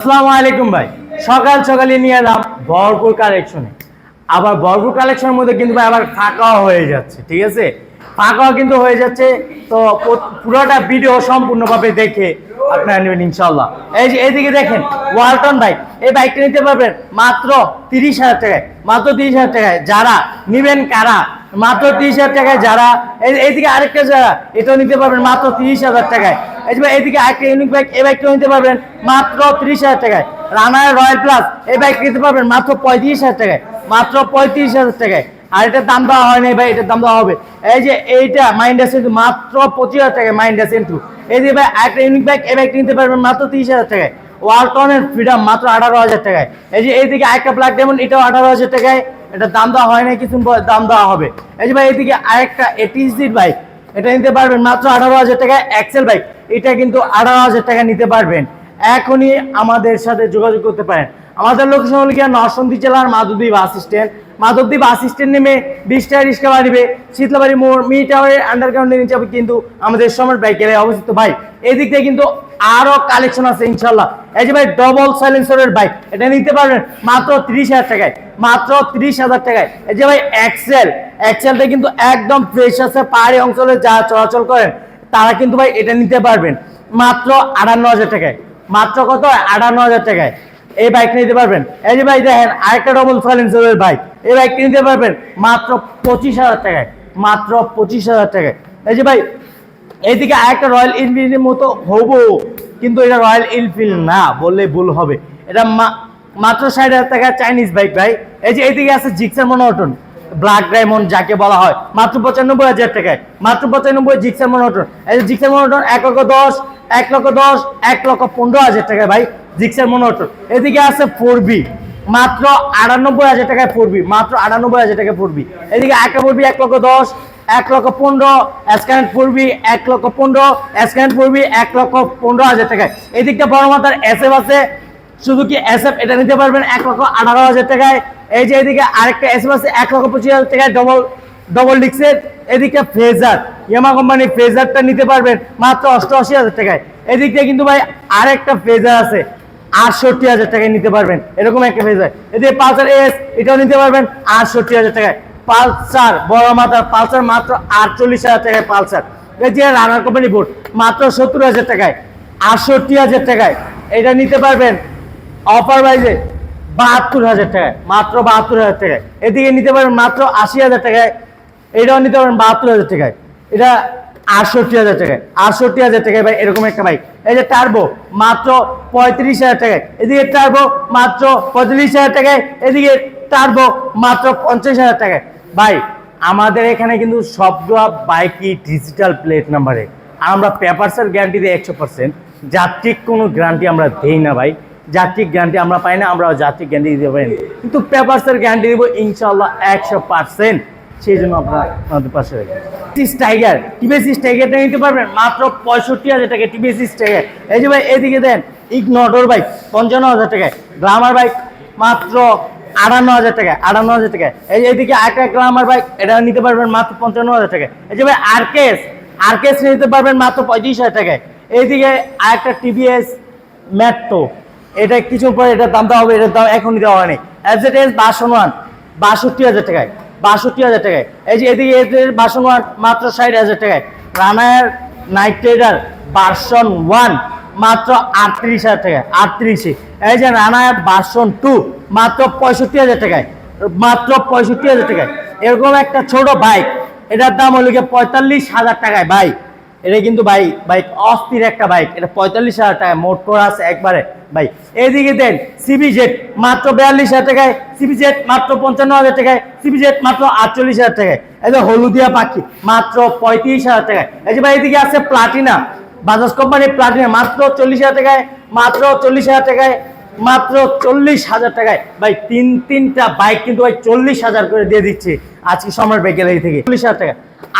আসসালামু আলাইকুম ভাই। সকাল সকালে নিয়ে এলাম ভরপুর কালেকশনে আবার ভরপুর কালেকশনের মধ্যে কিন্তু ভাই আবার ফাঁকাও হয়ে যাচ্ছে, ঠিক আছে? ফাঁকাও কিন্তু হয়ে যাচ্ছে। তো পুরোটা ভিডিও সম্পূর্ণভাবে দেখে আপনারা নেবেন ইনশাল্লাহ এই যে এইদিকে দেখেন, ওয়ালটন বাইক এই বাইকটা নিতে পারবেন মাত্র তিরিশ হাজার টাকায়, মাত্র তিরিশ হাজার টাকায়। যারা নিবেন কারা, মাত্র তিরিশ হাজার টাকায় যারা, এই- এইদিকে আরেকটা যারা, এটাও নিতে পারবেন মাত্র তিরিশ হাজার টাকায়। এই যে এইদিকে আরেকটা ইউনিক বাইক এই বাইকটাও নিতে পারবেন মাত্র তিরিশ হাজার টাকায়। রানার রয়্যাল প্লাস এই বাইক নিতে পারবেন মাত্র পঁয়ত্রিশ হাজার টাকায়, মাত্র পঁয়ত্রিশ হাজার টাকায়। আর এটার দাম দেওয়া হয় নাই ভাই, এটার দাম দেওয়া হবে। এই যে এইটা মাইন্ডাস কিন্তু মাত্র পঁচিশ হাজার টাকায় মাইন্ডাস কিন্তু। এই যে ভাই, একটা ইউনিক বাইক এই বাইক নিতে পারবেন মাত্র তিরিশ হাজার টাকায়। ওয়ালটনের ফ্রিডম মাত্র আঠারো হাজার টাকায়। এই যে এইদিকে একটা ব্ল্যাক ডায়মন্ড এটাও আঠারো হাজার টাকায়। এটার দাম দেওয়া হয় না কিছু দাম দেওয়া হবে। এই যে ভাই, এইদিকে আরেকটা এটিসির বাইক এটা নিতে পারবেন মাত্র আঠারো হাজার টাকায় এক্সেল বাইক এটা কিন্তু আঠারো হাজার টাকা নিতে পারবেন। এখনই আমাদের সাথে যোগাযোগ করতে পারেন। আমাদের লোকেশন হল গিয়া নরসন্দী জেলার Madhabdi bus stand Madhabdi bus stand নেমে বিশ টাকা রিক্সা বাড়িবে শীতলাবাড়ি মোড় মি টাওয়ারের আন্ডারগ্রাউন্ডে নিচে কিন্তু আমাদের সমর বাইকের অবস্থিত। ভাই এই দিক থেকে কিন্তু আরও কালেকশন আছে ইনশাল্লাহ এই যে ভাই ডবল সাইলেন্সারের বাইক এটা নিতে পারবেন মাত্র ত্রিশ হাজার টাকায়, মাত্র ত্রিশ হাজার টাকায়। এই যে ভাই এক্সেল এক্সেলটা কিন্তু একদম ফ্রেশ আছে, পাহাড়ি অঞ্চলে যা চলাচল করেন, তারা কিন্তু ভাই এটা নিতে পারবেন। মাত্র আটান্ন হাজার টাকায়, মাত্র কত? আটান্ন হাজার টাকায়। এই বাইক নিতে পারবেন। এই যে ভাই দেখেন, আরেকটা ডবল সাইলেন্সারের বাইক এই বাইক নিতে পারবেন মাত্র পঁচিশ হাজার টাকায়। মাত্র পঁচিশ হাজার টাকায়। এই যে ভাই, এইদিকে আরেকটা রয়্যাল এনফিল্ডের মতো হব। কিন্তু এটা রয়্যাল এনফিল্ড না বললে ভুল হবে। এটা মাত্র ষাট হাজার টাকা চাইনিজ বাইক ভাই। এই যে এইদিকে আছে জিক্সার মনোটন ব্ল্যাক ডায়মন্ড যাকে বলা হয়। মাত্র পঁচানব্বই হাজার টাকায়। মাত্র পঁচানব্বই জিক্সার মনোটন এই যে জিক্সার মনোটন এক লক্ষ দশ, এক লক্ষ দশ, এক লক্ষ পনেরো হাজার টাকায় ভাই জিক্সার মনোটন এদিকে আছে ফোর বি মাত্র আটানব্বই হাজার টাকায় পড়বি মাত্র আটানব্বই হাজার টাকায় পড়বি এদিকে একটা পড়বি এক লক্ষ দশ, এক লক্ষ পনেরো স্ক্যানেট পড়বি এক লক্ষ পনেরো স্ক্যানেট পড়বি এক লক্ষ পনেরো হাজার টাকায়। এদিকটা বড় মাথার এস এফ আছে। শুধু কি এস এফ এটা নিতে পারবেন? এক লক্ষ আঠারো হাজার টাকায়। এই যে এদিকে আরেকটা এস আছে এক লক্ষ পঁচিশ হাজার টাকায় ডবল ডবল ডিক্সের এদিকে ফ্রেজার ইয়ামা কোম্পানির ফ্রেজারটা নিতে পারবেন মাত্র অষ্টআশি হাজার টাকায়। এদিক কিন্তু ভাই আরেকটা ফ্রেজার আছে, আটষট্টি হাজার টাকায় নিতে পারবেন। এরকম একটা ফ্রেজার এদিকে পালসার এস এটাও নিতে পারবেন আটষট্টি হাজার টাকায়। পালসার বড় মাথার পালসার মাত্র আটচল্লিশ হাজার টাকায় পালসার এই যে রানার কোম্পানি বোর্ড মাত্র সত্তর হাজার টাকায়, আটষট্টি হাজার টাকায়। এটা নিতে পারবেন অফার প্রাইজে বাহাত্তর হাজার টাকায় মাত্র বাহাত্তর হাজার টাকায় এদিকে নিতে পারেন মাত্র আশি হাজার টাকায়, এটাও নিতে পারেন বাহাত্তর হাজার টাকায়। এটা আটষট্টি হাজার টাকায়, আটষট্টি হাজার টাকায় ভাই, এরকম একটা বাইক। এই যে টার্বো মাত্র পঁয়ত্রিশ হাজার টাকায়। এদিকে টার্বো মাত্র পঁয়ত্রিশ হাজার টাকায়। এদিকে টার্বো মাত্র পঞ্চাশ হাজার টাকায়। ভাই, আমাদের এখানে কিন্তু সবগুলো বাইকই ডিজিটাল প্লেট নাম্বারে আমরা পেপারসের গ্যারান্টি দিই একশো পার্সেন্ট যাত্রিক কোনো গ্যারান্টি আমরা দিই না ভাই। যাত্রিক গ্যারান্টি আমরা পাই না আমরা যাত্রিক গ্যারান্টি দিতে পারি। কিন্তু পেপারসের গ্যারান্টি দিব ইনশাল্লাহ একশো পার্সেন্ট সেই জন্য আপনারা আমাদের পাশে রাখবেন টাইগার টিবিএসিস টাইগারটা নিতে পারবেন মাত্র পঁয়ষট্টি হাজার টাকা টিবিএসিস টাইগার এই যে ভাই, এদিকে দেন ইগনোটর বাইক পঞ্চান্ন হাজার টাকায় গ্লামার বাইক মাত্র আটান্ন হাজার টাকা, আটান্ন হাজার টাকা। এই যে এদিকে একটা গ্লামার বাইক এটা নিতে পারবেন মাত্র পঞ্চান্ন হাজার টাকা। এই যে ভাই আরকেস আরকেস নিতে পারবেন মাত্র পঁয়ত্রিশ হাজার টাকায়। এইদিকে আরেকটা টিভিএস ম্যাট্রো এটা কিছু পরে এটার দাম দেওয়া হবে, এটার দাম এখনই দেওয়া হয়নি। এট এস বাসন ওয়ান বাষট্টি হাজার টাকায়, বাষট্টি হাজার টাকায়। এই যে এদিকে এদের বাসন ওয়ান মাত্র ষাট হাজার টাকায়। Runner Knight Rider version one মাত্র আটত্রিশ হাজার টাকায়, আটত্রিশে। এই যে রানায়ার বাসন টু মাত্র পঁয়ষট্টি হাজার টাকায়, মাত্র পঁয়ষট্টি হাজার টাকায়। এরকম একটা ছোট বাইক এটার দাম হলো গিয়ে পঁয়তাল্লিশ হাজার টাকায় বাইক এটা কিন্তু ভাই বাইক অস্থির একটা বাইক এটা পঁয়তাল্লিশ হাজার টাকা মোটর আছে একবারে ভাই এদিকে দেন সিবি জেট মাত্র বিয়াল্লিশ হাজার টাকায় সিবি জেট মাত্র পঞ্চান্ন হাজার টাকায় সিবি জেট মাত্র আটচল্লিশ হাজার টাকায়। এই যে হলুদিয়া পাখি, মাত্র পঁয়ত্রিশ হাজার টাকায়। এই যে ভাই, এদিকে আছে প্লাটিনা বাজাজ কোম্পানির প্লাটিনা মাত্র চল্লিশ হাজার টাকায়, মাত্র চল্লিশ হাজার টাকায়, মাত্র চল্লিশ হাজার টাকায়। ভাই, তিন, তিনটা বাইক কিন্তু ভাই চল্লিশ হাজার করে দিয়ে দিচ্ছে আজকে সম্রাট বাইক গ্যালারি থেকে। চল্লিশ হাজার টাকা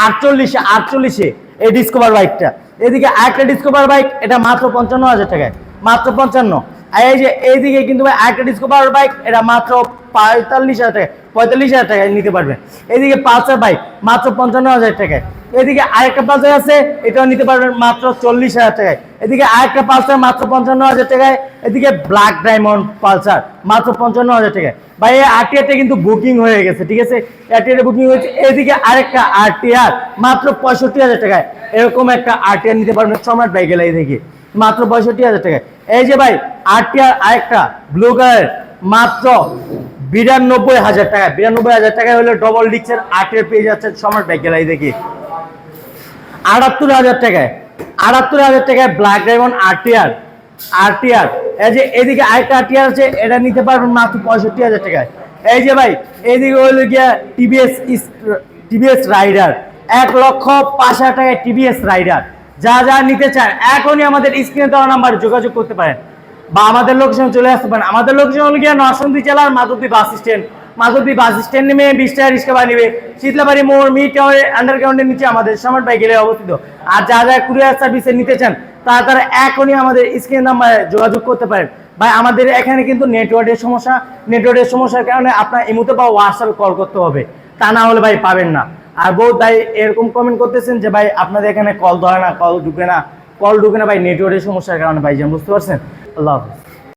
আটচল্লিশে আটচল্লিশে এই ডিসকভার বাইকটা এদিকে আরেকটা ডিসকভার বাইক এটা মাত্র পঞ্চান্ন হাজার টাকায়। মাত্র পঞ্চান্ন। আর এই যে এইদিকে কিন্তু ভাই আরেকটা ডিসকভার বাইক এটা মাত্র পঁয়তাল্লিশ হাজার টাকা, পঁয়তাল্লিশ হাজার টাকায় নিতে পারবেন এদিকে পালসার বাইক মাত্র পঞ্চান্ন হাজার টাকায়। এদিকে আরেকটা পালসার আছে, এটাও নিতে পারবেন মাত্র চল্লিশ হাজার টাকায়। এদিকে আরেকটা পালসার মাত্র পঞ্চান্ন হাজার টাকায় এদিকে ব্ল্যাক ডায়মন্ড পালসার, মাত্র পঞ্চান্ন হাজার টাকায়। ভাই, এই আরটিআরটা কিন্তু বুকিং হয়ে গেছে, ঠিক আছে? আরটিআর বুকিং হয়েছে এদিকে আরেকটা আরটিআর মাত্র পঁয়ষট্টি হাজার টাকায়। এরকম একটা আরটিআর নিতে পারবেন সম্রাট বাইক এই থেকে মাত্র পঁয়ষট্টি হাজার টাকা এই যে ভাই, আরটিআর আরেকটা ব্লু কালার মাত্র বিরানব্বই হাজার টাকা। বিরানব্বই হাজার টাকায় হলে ডবল ডিক্সের আটের পেয়ে যাচ্ছে সম্রাট বাইক গেলাই দেখি। আটাত্তর হাজার টাকায়, আটাত্তর হাজার টাকায় ব্ল্যাক ডায়মন্ড আরটিআর আরটিআর। এই যে এদিকে আরেকটা আরটিআর আছে, এটা নিতে পারবেন মাত্র পঁয়ষট্টি হাজার টাকায়। এই যে ভাই এইদিকে হলো গিয়া টিভিএস টিভিএস রাইডার এক লক্ষ পাঁচ হাজার টাকায় টিভিএস রাইডার যা যা নিতে চান এখনই আমাদের স্ক্রিনে দেওয়া নাম্বার যোগাযোগ করতে পারেন। বা আমাদের লোকেশনে চলে আসতে পারেন। আমাদের লোকেশন হলো গিয়া নরসিংদী জেলার Madhabdi bus stand Madhabdi bus stand নেমে বিশ টাকা রিক্সা বাড়ি নেবে। শীতলাবাড়ি মোড় মিড টাওয়ারের আন্ডারগ্রাউন্ডের নিচে আমাদের সমান বাইক গেলে অবস্থিত। আর যা যা কুরিয়ার সার্ভিসে নিতে চান, তারা তারা এখনই আমাদের স্ক্রিন নাম্বারে যোগাযোগ করতে পারেন। ভাই, আমাদের এখানে কিন্তু নেটওয়ার্কের সমস্যা। নেটওয়ার্কের সমস্যার কারণে আপনার ইমুতে বা হোয়াটসঅ্যাপ কল করতে হবে। তা না হলে ভাই পাবেন না। আর বউ তাই এরকম কমেন্ট করতেছেন যে, ভাই, আপনাদের এখানে কল ধরে না কল ঢুকে না। কল ঢুকে না, ভাই নেটওয়ার্কের সমস্যার কারণে ভাই বুঝতে পারছেন? আল্লাহ হাফিজ।